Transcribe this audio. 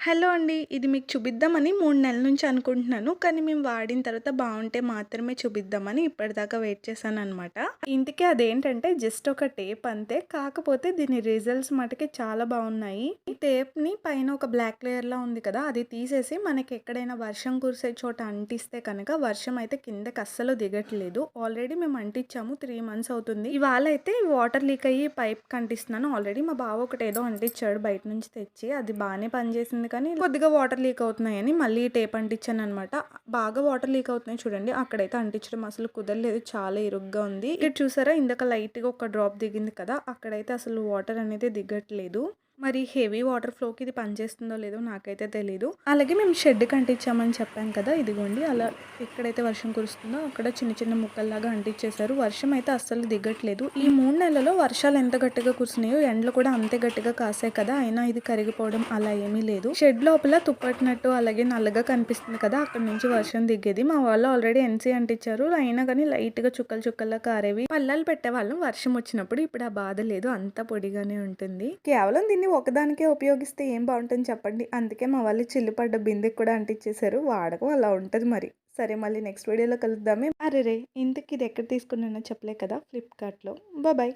Hello అండి. ఇది మీకు చూపిద్దామని మూడు నెలల నుంచి అనుకుంటున్నాను. కానీ మేము వాడిన తర్వాత బాగుంటే మాత్రమే చూపిద్దామని ఇప్పటిదాకా వెయిట్ చేశాను అనమాట ఇంటికి అదేంటంటే జస్ట్ ఒక టేప్ అంతే. కాకపోతే దీని రిజల్ట్స్ మటుకి చాలా బాగున్నాయి ఈ టేప్‌ని పైన ఒక బ్లాక్ లేయర్‌లా ఉంది కదా! అది తీసేసి మనకి ఎక్కడైనా వర్షం కురిసే చోట అంటిస్తే కనుక వర్షం అయితే కిందకి అస్సలు దిగట్లేదు. ఆల్రెడీ మేము అంటించాము. త్రీ మంత్స్ అవుతుంది. ఇవాళ అయితే వాటర్ లీక్ అయ్యి పైప్ కంటిస్తున్నాను ఆల్రెడీ మా బావ ఒకటేదో అంటించాడు బయట నుంచి తెచ్చి. అది బాగానే పనిచేసింది కానీ కొద్దిగా వాటర్ లీక్ అవుతున్నాయని మళ్ళీ టేప్ అంటించాను అనమాట బాగా వాటర్ లీక్ అవుతున్నాయి చూడండి. అక్కడైతే అంటించడం అసలు కుదరలేదు. చాలా ఇరుగ్గా ఉంది. ఇక్కడ చూసారా ఇందాక లైట్‌గా ఒక డ్రాప్ దిగింది కదా! అక్కడైతే అసలు వాటర్ అనేది దిగట్లేదు. మరి హెవీ వాటర్ ఫ్లోకి ఇది పనిచేస్తుందో లేదో నాకైతే తెలీదు. అలాగే మేము షెడ్ అంటించామని చెప్పాను కదా! ఇదిగోండి అలా ఎక్కడైతే వర్షం కురుస్తుందో అక్కడ చిన్న చిన్న ముక్కల్లాగా అంటించేశారు. వర్షం అయితే అస్సలు దిగట్లేదు. ఈ మూడు నెలల్లో వర్షాలు ఎంత గట్టిగా కురిసినాయో ఎండలు కూడా అంతే గట్టిగా కాసాయి కదా! అయినా ఇది కరిగిపోవడం అలా ఏమీ లేదు. షెడ్ లోపల తుప్పట్టినట్టు అలాగే నల్లగా కనిపిస్తుంది కదా! అక్కడి నుంచి వర్షం దిగేది. మా వాళ్ళు ఆల్రెడీ ఎన్సీ అంటించారు. అయినా కానీ లైట్గా చుక్కలు చుక్కల్లా కారేవి. పల్లాలు పెట్టేవాళ్ళం వర్షం వచ్చినప్పుడు. ఇప్పుడు ఆ బాధ లేదు. అంతా పొడిగానే ఉంటుంది. కేవలం దీన్ని ఒకదానికే ఉపయోగిస్తే ఏం బాగుంటుంది చెప్పండి. అందుకే మా వాళ్ళు చిల్లు పడ్డ బిందెకి కూడా అంటించేశారు. వాడకం అలా ఉంటుంది మరి. సరే మళ్ళీ నెక్స్ట్ వీడియోలో కలుద్దామే. అరెరే! ఇంతకి ఇది ఎక్కడ తీసుకున్నానో చెప్పలే కదా! ఫ్లిప్‌కార్ట్‌లో. బాయ్.